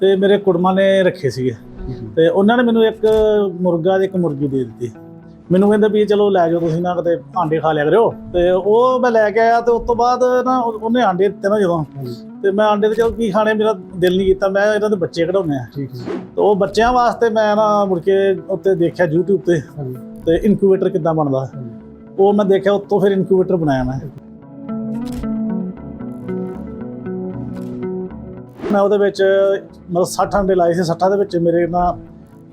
ਤੇ ਮੇਰੇ ਕੁੜਮਾ ਨੇ ਰੱਖੇ ਸੀਗੇ। ਤੇ ਉਹਨਾਂ ਨੇ ਮੈਨੂੰ ਇੱਕ ਮੁਰਗਾ ਤੇ ਇੱਕ ਮੁਰਗੀ ਦੇ ਦਿੱਤੀ। ਮੈਨੂੰ ਕਹਿੰਦੇ ਵੀ ਚਲੋ ਲੈ ਜਾਓ ਤੁਸੀਂ ਨਾ ਕਿਤੇ ਆਂਡੇ ਖਾ ਲਿਆ ਕਰਿਓ। ਤੇ ਉਹ ਮੈਂ ਲੈ ਕੇ ਆਇਆ ਤੇ ਉਸ ਤੋਂ ਬਾਅਦ ਨਾ ਉਹ- ਉਹਨੇ ਆਂਡੇ ਦਿੱਤੇ ਨਾ ਜਦੋਂ। ਤੇ ਮੈਂ ਆਂਡੇ ਤੇ ਚਲ ਕੀ ਖਾਣੇ ਮੇਰਾ ਦਿਲ ਨਹੀਂ ਕੀਤਾ। ਮੈਂ ਇਹਨਾਂ ਦੇ ਬੱਚੇ ਕਢਾਉਣੇ ਆ। ਠੀਕ ਹੈ। ਤੇ ਉਹ ਬੱਚਿਆਂ ਵਾਸਤੇ ਮੈਂ ਨਾ ਮੁੜ ਕੇ ਉੱਤੇ ਦੇਖਿਆ YouTube ਤੇ। ਤੇ ਇਨਕਿਊਬੇਟਰ ਕਿੱਦਾਂ ਬਣਦਾ। ਉਹ ਮੈਂ ਦੇਖਿਆ ਉੱਤੋਂ ਫਿਰ ਇਨਕਿਊਬੇਟਰ ਬਣਾਇਆ ਮੈਂ। ਮੈਂ ਉਹਦੇ ਵਿੱਚ ਮਤਲਬ 60 ਅੰਡੇ ਲਾਏ ਸੀ 60 ਦੇ ਵਿੱਚ ਮੇਰੇ ਨਾ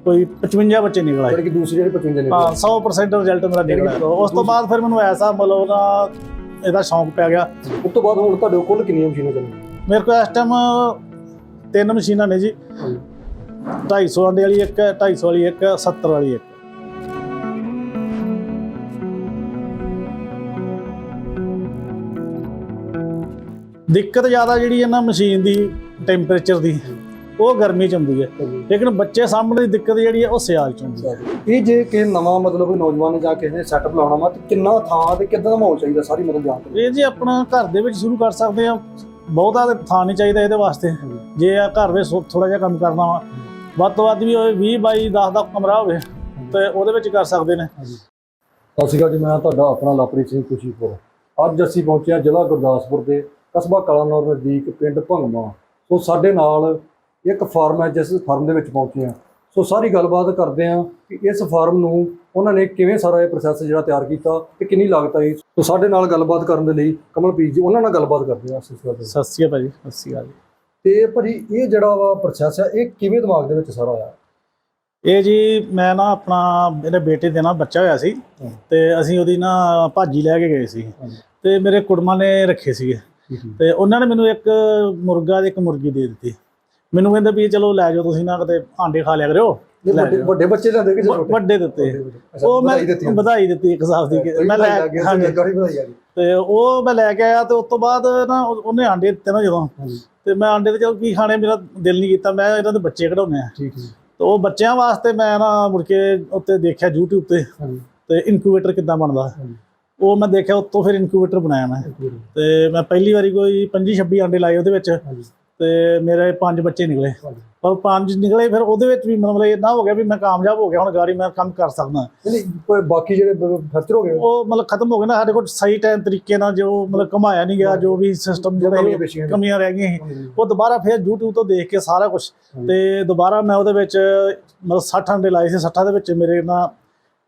ਕੋਈ 55 ਬੱਚੇ ਨਿਕਲ ਆਏ। ਕਿ ਦੂਸਰੀ ਜਿਹੜੀ 55 ਨੇ ਹਾਂ 100% ਰਿਜ਼ਲਟ ਮੇਰਾ ਨਿਕਲਿਆ ਉਸ ਤੋਂ ਬਾਅਦ ਫਿਰ ਮੈਨੂੰ ਐਸਾ ਮਤਲਬ ਉਹਦਾ ਇਹਦਾ ਸ਼ੌਂਕ ਪੈ ਗਿਆ। ਉਸ ਤੋਂ ਬਾਅਦ ਹੁਣ ਤੁਹਾਡੇ ਕੋਲ ਕਿੰਨੀਆਂ ਮਸ਼ੀਨਾਂ ਚੱਲੀਆਂ ਮੇਰੇ ਕੋਲ ਇਸ ਟਾਈਮ ਤਿੰਨ ਮਸ਼ੀਨਾਂ ਨੇ ਜੀ। ਹਾਂਜੀ। 250 ਅੰਡੇ ਵਾਲੀ ਇੱਕ 250 ਵਾਲੀ ਇੱਕ 70 ਵਾਲੀ ਇੱਕ। ਦਿੱਕਤ ਜ਼ਿਆਦਾ ਜਿਹੜੀ ਹੈ ਨਾ ਮਸ਼ੀਨ ਦੀ ਟੈਂਪਰੇਚਰ ਦੀ। ਉਹ ਗਰਮੀ ਚ ਹੁੰਦੀ ਹੈ। ਲੇਕਿਨ ਬੱਚੇ ਸਾਹਮਣੇ ਦੀ ਦਿੱਕਤ ਜਿਹੜੀ ਹੈ ਉਹ ਸਿਆਲ ਚ ਹੁੰਦੀ ਹੈ। ਇਹ ਜੇ ਕਿ ਨਵਾਂ ਮਤਲਬ ਕੋਈ ਨੌਜਵਾਨ ਜਾ ਕੇ ਇਹਨੇ ਸੈਟਅਪ ਲਾਉਣਾ ਵਾ ਤੇ ਕਿੰਨਾ ਥਾਂ ਤੇ ਕਿੱਦਾਂ ਦਾ ਮਾਹੌਲ ਚਾਹੀਦਾ ਸਾਰੀ ਮਤਲਬ ਜਾਣਕਾਰੀ ਇਹ ਜੀ ਆਪਣਾ ਘਰ ਦੇ ਵਿੱਚ ਸ਼ੁਰੂ ਕਰ ਸਕਦੇ ਆ ਬਹੁਤਾ ਥਾਂ ਨਹੀਂ ਚਾਹੀਦਾ ਇਹਦੇ ਵਾਸਤੇ। ਜੇ ਆ ਘਰ ਵਿੱਚ ਥੋੜਾ ਜਿਹਾ ਕੰਮ ਕਰਨਾ ਵਾ ਵੱਧ ਤੋਂ ਵੱਧ ਵੀ ਹੋਵੇ 20 ਬਾਈ 10 ਦਾ ਕਮਰਾ ਹੋਵੇ ਤੇ ਉਹਦੇ ਵਿੱਚ ਕਰ ਸਕਦੇ ਨੇ। ਸਤਿ ਸ਼੍ਰੀ ਅਕਾਲ ਜੀ ਮੈਂ ਤੁਹਾਡਾ ਆਪਣਾ ਲਾਪਰੀ ਸਿੰਘ ਖੁਸ਼ੀਪੁਰ। ਅੱਜ ਅਸੀਂ ਪਹੁੰਚੇ ਹਾਂ ਜ਼ਿਲ੍ਹਾ ਗੁਰਦਾਸਪੁਰ ਦੇ ਕਸਬਾ ਕਲਾਨੌਰ ਨਜ਼ਦੀਕ ਪਿੰਡ ਭੰਗਮਾ। ਸੋ ਸਾਡੇ ਨਾਲ ਇੱਕ ਫਾਰਮ ਹੈ ਜਿਸ ਫਾਰਮ ਦੇ ਵਿੱਚ ਪਹੁੰਚੇ ਹਾਂ। ਸੋ ਸਾਰੀ ਗੱਲਬਾਤ ਕਰਦੇ ਹਾਂ ਕਿ ਇਸ ਫਾਰਮ ਨੂੰ ਉਹਨਾਂ ਨੇ ਕਿਵੇਂ ਸਾਰਾ ਇਹ ਪ੍ਰੋਸੈਸ ਜਿਹੜਾ ਤਿਆਰ ਕੀਤਾ ਤੇ ਕਿੰਨੀ ਲਾਗਤ ਆਈ। ਸੋ ਸਾਡੇ ਨਾਲ ਗੱਲਬਾਤ ਕਰਨ ਦੇ ਲਈ ਕਮਲਪ੍ਰੀਤ ਜੀ ਉਹਨਾਂ ਨਾਲ ਗੱਲਬਾਤ ਕਰਦੇ ਦੇ ਸਤਿ ਸ਼੍ਰੀ ਅਕਾਲ ਭਾਜੀ ਸਤਿ ਸ਼੍ਰੀ ਅਕਾਲ ਜੀ ਤੇ ਭਾਜੀ ਇਹ ਜਿਹੜਾ ਵਾ ਪ੍ਰੋਸੈਸ ਹੈ ਇਹ ਕਿਵੇਂ ਦਿਮਾਗ ਦੇ ਵਿੱਚ ਸਾਰਾ ਆਇਆ? ਇਹ ਜੀ ਮੈਂ ਨਾ ਆਪਣਾ ਮੇਰੇ ਬੇਟੇ ਦੇ ਨਾ ਬੱਚਾ ਹੋਇਆ ਸੀ। ਤੇ ਅਸੀਂ ਉਹਦੀ ਨਾ ਭਾਜੀ ਲੈ ਕੇ ਗਏ ਸੀ। ਤੇ ਮੇਰੇ ਕੁੜਮਾ ਨੇ ਰੱਖੇ ਸੀਗੇ। ਤੇ ਉਹਨਾਂ ਨੇ ਮੈਨੂੰ ਇੱਕ ਮੁਰਗਾ ਤੇ ਇੱਕ ਮੁਰਗੀ ਦੇ ਦਿੱਤੀ। ਮੈਨੂੰ ਕਹਿੰਦੇ ਵੀ ਚਲੋ ਲੈ ਜਾਓ ਤੁਸੀਂ ਨਾ ਕਿਤੇ ਆਂਡੇ ਖਾ ਲਿਆ ਕਰਿਓ। ਵੱਡੇ ਬੱਚੇ ਕਿ ਵ- ਛੋਟੇ ਵੱਡੇ ਦਿੱਤੇ ਉਹ ਮੈਂ ਵਧਾਈ ਦਿੱਤੀ ਇੱਕ ਹਿਸਾਬ ਦੀ ਮੈਂ ਲੈ ਹਾਂਜੀ। ਤੇ ਉਹ ਮੈਂ ਲੈ ਕੇ ਆਇਆ ਤੇ ਉਸ ਤੋਂ ਬਾਅਦ ਨਾ ਉਹ- ਉਹਨੇ ਆਂਡੇ ਦਿੱਤੇ ਨਾ ਜਦੋਂ। ਤੇ ਮੈਂ ਆਂਡੇ ਤੇ ਚਲ ਕੀ ਖਾਣੇ ਮੇਰਾ ਦਿਲ ਨਹੀਂ ਕੀਤਾ ਮੈਂ ਇਹਨਾਂ ਦੇ ਬੱਚੇ ਕਢਾਉਣੇ ਆ। ਠੀਕ ਹੈ। ਤੇ ਉਹ ਬੱਚਿਆਂ ਵਾਸਤੇ ਮੈਂ ਨਾ ਮੁੜ ਕੇ ਉੱਤੇ ਦੇਖਿਆ YouTube ਤੇ। ਤੇ ਇਨਕਿਊਬੇਟਰ ਕਿੱਦਾਂ ਬਣਦਾ। ਉਹ ਮੈਂ ਦੇਖਿਆ ਉੱਤੋਂ ਫਿਰ ਇਨਕਿਊਬੇਟਰ ਬਣਾਇਆ ਮੈਂ। ਤੇ ਮੈਂ ਪਹਿਲੀ ਵਾਰੀ ਕੋਈ 25 26 ਆਂਡੇ ਲਾਏ ਉਹਦੇ ਵਿੱਚ। ਤੇ ਮੇਰੇ ਪੰਜ ਬੱਚੇ ਨਿਕਲੇ। ਪਰ ਪੰਜ ਨਿਕਲੇ ਫਿਰ ਉਹਦੇ ਵਿੱਚ ਵੀ ਮਤਲਬ ਇਹ ਨਾ ਹੋ ਗਿਆ ਵੀ ਮੈਂ ਕਾਮਯਾਬ ਹੋ ਗਿਆ ਹੁਣ ਗਾੜੀ ਮੈਂ ਕੰਮ ਕਰ ਸਕਦਾ। ਨਹੀਂ ਬਾਕੀ ਜਿਹੜੇ ਫਰਚਰ ਹੋ ਗਏ? ਉਹ ਮਤਲਬ ਖਤਮ ਹੋ ਗਏ ਨਾ ਸਾਡੇ ਕੋਲ ਸਹੀ ਟਾਈਮ ਤਰੀਕੇ ਨਾਲ ਜੋ ਮਤਲਬ ਕਮਾਇਆ ਨਹੀਂ ਗਿਆ ਜੋ ਵੀ ਸਿਸਟਮ ਜਿਹੜਾ ਕਮੀਆਂ ਰਹਿ ਗਈਆਂ। ਉਹ ਦੁਬਾਰਾ ਫਿਰ YouTube ਤੋਂ ਦੇਖ ਕੇ ਸਾਰਾ ਕੁਝ। ਤੇ ਦੁਬਾਰਾ ਮੈਂ ਉਹਦੇ ਵਿੱਚ ਮਤਲਬ 60 ਅੰਡੇ ਲਾਏ ਸੀ 60 ਦੇ ਵਿੱਚ ਮੇਰੇ ਨਾ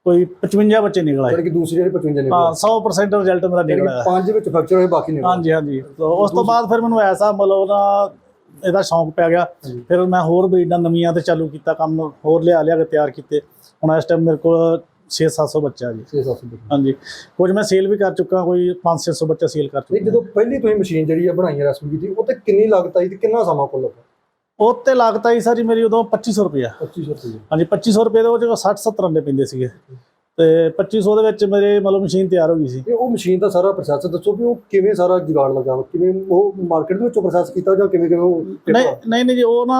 ਕੋਈ 55 ਬੱਚੇ ਨਿਕਲ ਆਏ। ਕਿ ਦੂਸਰੀ ਜਿਹੜੀ 55 ਨੇ ਹਾਂ 100% ਰਿਜ਼ਲਟ ਮੇਰਾ ਨਿਕਲ ਆਇਆ। ਪੰਜ ਵਿੱਚ ਫਰਚਰ ਹੋਏ ਬਾਕੀ ਨੇ ਹਾਂਜੀ ਹਾਂਜੀ। ਉਸ ਤੋਂ ਬਾਅਦ ਫਿਰ ਮੈਨੂੰ ਐਸਾ ਮਤਲਬ ਉਹਦਾ ਇਹਦਾ ਸ਼ੌਂਕ ਪੈ ਗਿਆ। ਫਿਰ ਮੈਂ ਹੋਰ ਬਰੀਡਾਂ ਨਵੀਆਂ ਤੇ ਚਾਲੂ ਕੀਤਾ ਕੰਮ ਹੋਰ ਲਿਆ ਲਿਆ ਕੇ ਤਿਆਰ ਕੀਤੇ। ਹੁਣ ਇਸ ਟਾਈਮ ਮੇਰੇ ਕੋਲ 6-700 ਬੱਚਾ ਜੀ। 6-7 ਦੇ ਹਾਂਜੀ। ਕੁਝ ਮੈਂ ਸੇਲ ਵੀ ਕਰ ਚੁੱਕਾ ਕੋਈ 5-600 ਬੱਚਾ ਸੇਲ ਕਰ ਚੁੱਕਾ। ਜਦੋਂ ਪਹਿਲੀ ਤੁਸੀਂ ਮਸ਼ੀਨ ਜਿਹੜੀ ਆ ਬਣਾਈ ਰੈਸਪੀ ਕੀਤੀ ਉਹ ਤੇ ਕਿੰਨੀ ਲਾਗਤ ਆਈ ਤੇ ਕਿੰਨਾ ਸਮਾਂ ਕੋਲ ਲੱਗਾ ਉਹ ਤੇ ਲਾਗਤ ਆਈ ਸਾਰੀ ਮੇਰੀ ਉਦੋਂ 2500 ਰੁਪਇਆ। 2500 ਰੁਪਏ ਹਾਂਜੀ 2500 ਰੁਪਏ ਦੇ ਉਹ 60-70 ਅੰਡੇ ਪੈਂਦੇ ਸੀਗੇ। ਤੇ 2500 ਦੇ ਵਿੱਚ ਮੇਰੇ ਮਤਲਬ ਮਸ਼ੀਨ ਤਿਆਰ ਹੋ ਗਈ ਸੀ। ਇਹ ਉਹ ਮਸ਼ੀਨ ਦਾ ਸਾਰਾ ਪ੍ਰੋਸੈਸ ਦੱਸੋ ਵੀ ਉਹ ਕਿਵੇਂ ਸਾਰਾ ਜੁਗਾੜ ਲੱਗਾ? ਕਿਵੇਂ ਉਹ ਮਾਰਕੀਟ ਦੇ ਵਿੱਚੋਂ ਪ੍ਰੋਸੈਸ ਕੀਤਾ ਜਾਂ ਕਿਵੇਂ ਕਿਵੇਂ ਉਹ ਨਹੀਂ ਨਹੀਂ ਨਹੀਂ ਜੀ ਉਹ ਨਾ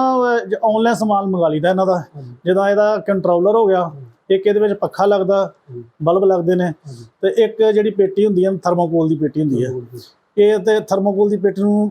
ਆਨਲਾਈਨ ਸਮਾਨ ਮੰਗਾ ਲਈਦਾ ਇਹਨਾਂ ਦਾ। ਹਾਂਜੀ। ਜਦੋਂ ਇਹਦਾ ਕੰਟਰੋਲਰ ਹੋ ਗਿਆ ਇੱਕ ਇਹਦੇ ਵਿੱਚ ਪੱਖਾ ਲੱਗਦਾ। ਬਲਬ ਲੱਗਦੇ ਨੇ। ਤੇ ਇੱਕ ਜਿਹੜੀ ਪੇਟੀ ਹੁੰਦੀ ਹੈ ਥਰਮੋਕੋਲ ਦੀ ਪੇਟੀ ਹੁੰਦੀ ਹੈ। ਇਹ ਤੇ ਥਰਮੋਕੋਲ ਦੀ ਪੇਟੀ ਨੂੰ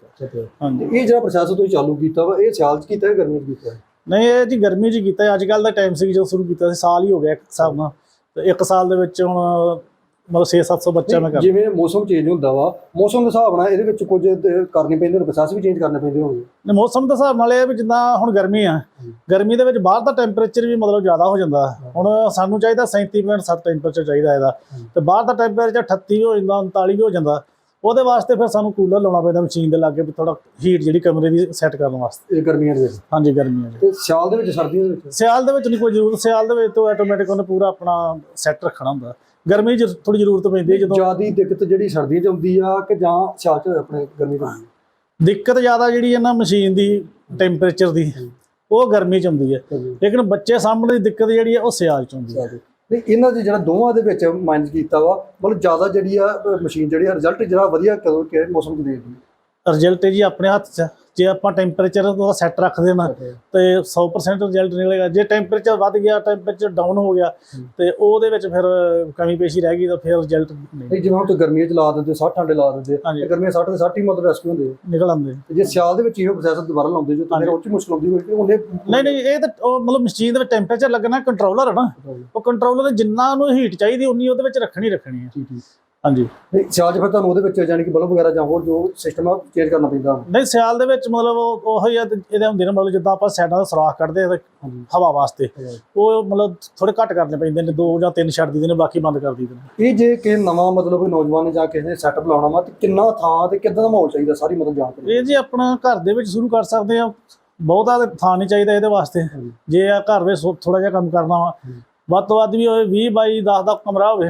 ਅੱਛਾ ਹਾਂਜੀ। ਇਹ ਜਿਹੜਾ ਪ੍ਰੋਸੈਸ ਤੁਸੀਂ ਚਾਲੂ ਕੀਤਾ ਵਾ ਇਹ ਸਿਆਲ ਚ ਕੀਤਾ ਹੈ ਗਰਮੀ ਚ ਕੀਤਾ? ਹੈ ਨਹੀਂ ਇਹ ਜੀ ਗਰਮੀ 'ਚ ਕੀਤਾ ਅੱਜ ਕੱਲ ਦਾ ਟਾਈਮ ਸੀ ਜਦੋਂ ਸ਼ੁਰੂ ਕੀਤਾ ਸੀ ਸਾਲ ਹੀ ਹੋ ਗਿਆ ਇੱਕ ਹਿਸਾਬ ਨਾਲ। ਤੇ ਇੱਕ ਸਾਲ ਦੇ ਵਿੱਚ ਹੁਣ ਮਤਲਬ 6-700 ਬੱਚਾ ਮੈਂ ਕਰ ਜਿਵੇਂ ਮੌਸਮ ਚੇਂਜ ਹੁੰਦਾ ਵਾ ਮੌਸਮ ਦੇ ਹਿਸਾਬ ਨਾਲ ਇਹਦੇ ਵਿੱਚ ਕੁਝ ਤੇ ਕਰਨੇ ਪੈਂਦੇ ਨੇ ਪ੍ਰੋਸੈਸ ਵੀ ਚੇਂਜ ਕਰਨੇ ਪੈਂਦੇ ਹੋਣਗੇ। ਨੇ ਮੌਸਮ ਦੇ ਹਿਸਾਬ ਨਾਲ ਇਹ ਵੀ ਜਿੱਦਾਂ ਹੁਣ ਗਰਮੀ ਆ ਗਰਮੀ ਦੇ ਵਿੱਚ ਬਾਹਰ ਦਾ ਟੈਂਪਰੇਚਰ ਵੀ ਮਤਲਬ ਜ਼ਿਆਦਾ ਹੋ ਜਾਂਦਾ। ਹੁਣ ਸਾਨੂੰ ਚਾਹੀਦਾ 37.7 ਟੈਂਪਰੇਚਰ ਚਾਹੀਦਾ ਇਹਦਾ। ਤੇ ਬਾਹਰ ਦਾ ਟੈਂਪਰੇਚਰ 38 ਵੀ ਹੋ ਜਾਂਦਾ 39 ਵੀ ਹੋ ਜਾਂਦਾ। ਉਹਦੇ ਵਾਸਤੇ ਫਿਰ ਸਾਨੂੰ ਕੂਲਰ ਲਾਉਣਾ ਪੈਂਦਾ ਮਸ਼ੀਨ ਦੇ ਲਾਗੇ ਵੀ ਥੋੜਾ ਹੀਟ ਜਿਹੜੀ ਕਮਰੇ ਦੀ ਸੈੱਟ ਕਰਨ ਵਾਸਤੇ। ਇਹ ਗਰਮੀਆਂ ਦੇ ਵਿੱਚ? ਹਾਂਜੀ ਗਰਮੀਆਂ 'ਚ ਤੇ ਸਿਆਲ ਦੇ ਵਿੱਚ ਸਰਦੀਆਂ ਦੇ ਵਿੱਚ? ਸਿਆਲ ਦੇ ਵਿੱਚ ਨਹੀਂ ਕੋਈ ਜ਼ਰੂਰਤ ਸਿਆਲ ਦੇ ਵਿੱਚ ਤਾਂ ਆਟੋਮੈਟਿਕ ਉਹਨੇ ਪੂਰਾ ਆਪਣਾ ਸੈੱਟ ਰੱਖਣਾ ਹੁੰਦਾ। ਗਰਮੀ 'ਚ ਥੋੜੀ ਜ਼ਰੂਰਤ ਪੈਂਦੀ ਹੈ ਜਦੋਂ ਜਿਆਦੀ ਦਿੱਕਤ ਜਿਹੜੀ ਸਰਦੀਆਂ ਚ ਆਉਂਦੀ ਆ ਕਿ ਜਾਂ ਸਿਆਲ ਚ ਆਪਣੇ ਗਰਮੀ ਚ? ਦਿੱਕਤ ਜ਼ਿਆਦਾ ਜਿਹੜੀ ਹੈ ਨਾ ਮਸ਼ੀਨ ਦੀ ਟੈਂਪਰੇਚਰ ਦੀ ਉਹ ਗਰਮੀ ਚ ਹੁੰਦੀ ਹੈ। ਲੇਕਿਨ ਬੱਚੇ ਸਾਹਮਣੇ ਦੀ ਦਿੱਕਤ ਜਿਹੜੀ ਹੈ ਉਹ ਸਿਆਲ ਚ ਹੁੰਦੀ ਹੈ। ਨਹੀਂ, ਇਹਨਾਂ ਦੇ ਜਿਹੜਾ ਦੋਵਾਂ ਦੇ ਵਿੱਚ ਮਾਈਨਸ ਕੀਤਾ ਵਾ, ਮਤਲਬ ਜ਼ਿਆਦਾ ਜਿਹੜੀ ਆ ਮਸ਼ੀਨ ਜਿਹੜੀ ਆ ਰਿਜ਼ਲਟ ਜਿਹੜਾ ਵਧੀਆ ਕਦੋਂ ਕਿ ਮੌਸਮ ਚ ਦੇਦੀ ਰਿਜ਼ਲਟ ਜੀ ਆਪਣੇ ਹੱਥ 'ਚ। ਜੇ ਆਪਾਂ ਟੈਂਪਰੇਚਰ ਉਹਦਾ ਸੈੱਟ ਰੱਖਦੇ ਨਾ ਤੇ 100% ਰਿਜ਼ਲਟ ਨਿਕਲੇਗਾ। ਜੇ ਟੈਂਪਰੇਚਰ ਵੱਧ ਗਿਆ ਟੈਂਪਰੇਚਰ ਡਾਊਨ ਹੋ ਗਿਆ ਤੇ ਉਹਦੇ ਵਿੱਚ ਫਿਰ ਕਮੀ ਪੇਸ਼ੀ ਰਹਿ ਗਈ ਤਾਂ ਫਿਰ ਰਿਜ਼ਲਟ ਨਹੀਂ। ਜਿਵੇਂ ਹੁਣ ਤੇ ਗਰਮੀਆਂ ਚ ਲਾ ਦਿੰਦੇ 60 ਠੰਡੇ ਲਾ ਦਿੰਦੇ। ਤੇ ਗਰਮੀਆਂ 60 ਤੇ 60 ਹੀ ਮਤਲਬ ਰੈਸਕਿਊ ਹੁੰਦੇ। ਨਿਕਲ ਆਉਂਦੇ। ਤੇ ਜੇ ਸਿਆਲ ਦੇ ਵਿੱਚ ਇਹੋ ਪ੍ਰੋਸੈਸ ਦੁਬਾਰਾ ਲਾਉਂਦੇ ਜੋ ਤਾਂ ਫਿਰ ਉਹ ਚ ਮੁਸ਼ਕਲ ਆਉਂਦੀ ਹੋਈ ਉਹਨੇ ਨਹੀਂ ਨਹੀਂ ਇਹ ਤਾਂ ਉਹ ਮਤਲਬ ਮਸ਼ੀਨ ਦੇ ਵਿੱਚ ਟੈਂਪਰੇਚਰ ਲੱਗਣਾ ਕੰਟਰੋਲਰ ਹੈ ਨਾ। ਉਹ ਕੰਟਰੋਲਰ ਜਿੰਨਾ ਉਹਨੂੰ ਹੀਟ ਚਾਹੀਦੀ ਉਨੀ ਉਹਦੇ ਵਿੱਚ ਰੱਖਣੀ ਰੱਖਣੀ ਹੈ ਹਾਂਜੀ। ਨਹੀਂ ਸਿਆਲ ਚ ਫਿਰ ਤੁਹਾਨੂੰ ਉਹਦੇ ਵਿੱਚ ਯਾਨੀ ਕਿ ਬਲਬ ਵਗੈਰਾ ਜਾਂ ਹੋਰ ਜੋ ਸਿਸਟਮ ਆ ਚੇਂਜ ਕਰਨਾ ਪੈਂਦਾ। ਨਹੀਂ ਸਿਆਲ ਦੇ ਵਿੱਚ ਮਤਲਬ ਉਹ ਉਹੋ ਹੀ ਇਹਦੇ ਹੁੰਦੇ ਨੇ ਮਤਲਬ ਜਿੱਦਾਂ ਆਪਾਂ ਸਾਈਡਾਂ ਦਾ ਸੁਰਾਖ ਕੱਢਦੇ ਆ ਹਵਾ ਵਾਸਤੇ। ਉਹ ਮਤਲਬ ਥੋੜੇ ਘੱਟ ਕਰਨੇ ਪੈਂਦੇ ਨੇ ਦੋ ਜਾਂ ਤਿੰਨ ਛੱਡ ਦਿੰਦੇ ਨੇ ਬਾਕੀ ਬੰਦ ਕਰ ਦਿੰਦੇ ਨੇ। ਇਹ ਜੇ ਕਿ ਨਵਾਂ ਮਤਲਬ ਕੋਈ ਨੌਜਵਾਨ ਨੇ ਜਾਂ ਕਿਸੇ ਨੇ ਸੈਟਅਪ ਲਾਉਣਾ ਵਾ ਤੇ ਕਿੰਨਾ ਥਾਂ ਤੇ ਕਿੱਦਾਂ ਦਾ ਮਾਹੌਲ ਚਾਹੀਦਾ ਸਾਰੀ ਮਤਲਬ ਜਾਣਕਾਰੀ ਇਹ ਜੀ ਆਪਣਾ ਘਰ ਦੇ ਵਿੱਚ ਸ਼ੁਰੂ ਕਰ ਸਕਦੇ ਆ। ਬਹੁਤਾ ਥਾਂ ਨਹੀਂ ਚਾਹੀਦਾ ਇਹਦੇ ਵਾਸਤੇ। ਜੇ ਆ ਘਰ ਵਿੱਚ ਥੋੜਾ ਜਿਹਾ ਕੰਮ ਕਰਨਾ ਵਾ। ਵੱਧ ਤੋਂ ਵੱਧ ਵੀ ਹੋਵੇ 20 ਬਾਈ 10 ਦਾ ਕਮਰਾ ਹੋਵੇ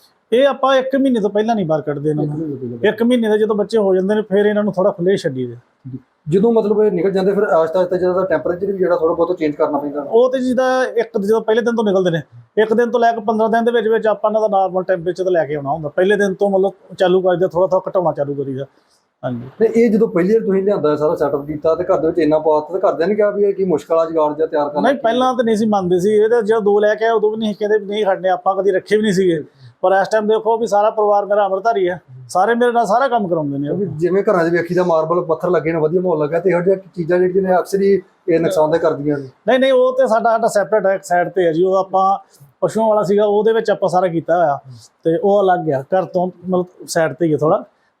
ਇਹ ਆਪਾਂ 1 ਮਹੀਨੇ ਤੋਂ ਪਹਿਲਾਂ ਨਹੀਂ ਬਾਹਰ ਕੱਢਦੇ ਇਹਨਾਂ ਨੂੰ। ਇੱਕ ਮਹੀਨੇ ਦੇ ਜਦੋਂ ਬੱਚੇ ਹੋ ਜਾਂਦੇ ਨੇ ਫਿਰ ਇਹਨਾਂ ਨੂੰ ਥੋੜਾ ਖੁੱਲੇ ਛੱਡੀ ਦੇ। ਜਦੋਂ ਮਤਲਬ ਇਹ ਨਿਕਲ ਜਾਂਦੇ ਫਿਰ ਆਸਤਾ ਆਸਤਾ ਜਿਹੜਾ ਟੈਂਪਰੇਚਰ ਵੀ ਜਿਹੜਾ ਥੋੜਾ ਬਹੁਤ ਚੇਂਜ ਕਰਨਾ ਪੈਂਦਾ। ਉਹ ਤੇ ਜਿਹਦਾ ਇੱਕ ਜਦੋਂ ਪਹਿਲੇ ਦਿਨ ਤੋਂ ਨਿਕਲਦੇ ਨੇ ਇੱਕ ਦਿਨ ਤੋਂ ਲੈ ਕੇ 15 ਦਿਨ ਦੇ ਵਿੱਚ ਵਿੱਚ ਆਪਾਂ ਇਹਨਾਂ ਦਾ ਨਾਰਮਲ ਟੈਂਪਰੇਚਰ ਤੇ ਲੈ ਕੇ ਆਉਣਾ ਹੁੰਦਾ। ਪਹਿਲੇ ਦਿਨ ਤੋਂ ਮਤਲਬ ਚਾਲੂ ਕਰਦੇ ਥੋੜਾ ਥੋੜਾ ਘਟਾਉਣਾ ਚਾਲੂ ਕਰੀਦਾ। ਹਾਂਜੀ। ਤੇ ਇਹ ਜਦੋਂ ਪਹਿਲੀ ਵਾਰ ਤੁਸੀਂ ਲਿਆਂਦਾ ਸਾਰਾ ਸੈਟਅਪ ਕੀਤਾ ਤੇ ਘਰ ਦੇ ਵਿੱਚ ਇੰਨਾ ਪਾਤਾ ਤੇ ਘਰਦਿਆਂ ਨੇ ਕਿਹਾ ਵੀ ਇਹ ਕੀ ਮੁਸ਼ਕਲ ਆ ਜਗਾੜ ਜਾਂ ਤਿਆਰ ਕਰਨਾ? ਨਹੀਂ ਪਹਿਲਾਂ ਤਾਂ ਨਹੀਂ ਸੀ ਮੰਨਦੇ ਸੀ। ਇਹ ਤਾਂ ਜਦੋਂ ਦੋ ਲੈ ਕੇ ਆਏ ਉਦੋਂ ਵੀ ਨਹੀਂ ਕਹਿੰਦੇ ਨਹੀਂ ਖੜਨੇ ਆਪਾਂ ਕਦੀ ਰੱਖੇ ਵੀ ਨਹੀਂ ਸੀਗੇ। ਪਰ ਇਸ ਟਾਈਮ ਦੇਖੋ ਵੀ ਸਾਰਾ ਪਰਿਵਾਰ ਮੇਰਾ ਅਮਰਧਾਰੀ ਹੈ। ਸਾਰੇ ਮੇਰੇ ਨਾਲ ਸਾਰਾ ਕੰਮ ਕਰਾਉਂਦੇ ਨੇ ਜਿਵੇਂ ਘਰਾਂ 'ਚ ਵੇਖੀ ਦਾ ਮਾਰਬਲ ਪੱਥਰ ਲੱਗੇ ਨੇ ਵਧੀਆ ਮਾਹੌਲ ਲੱਗਾ ਤੇ ਇਹੋ ਜਿਹੀਆਂ ਚੀਜ਼ਾਂ ਜਿਹੜੀਆਂ ਨੇ ਅਕਸਰ ਹੀ ਇਹ ਨੁਕਸਾਨਦੇ ਕਰਦੀਆਂ ਨੇ। ਨਹੀਂ ਨਹੀਂ ਉਹ ਤੇ ਸਾਡਾ ਸਾਡਾ ਸੈਪਰੇਟ ਹੈ ਸਾਈਡ ਤੇ ਹੈ ਜੀ। ਉਹ ਆਪਾਂ ਪਸ਼ੂਆਂ ਵਾਲਾ ਸੀਗਾ ਉਹਦੇ ਵਿੱਚ ਆਪਾਂ ਸਾਰਾ ਕੀਤਾ ਹੋਇਆ। ਤੇ ਉਹ ਅਲੱਗ ਗਿਆ ਘਰ ਤੋਂ ਮਤਲਬ ਸਾਈਡ ਤੇ ਹੀ ਹੈ ਥੋੜਾ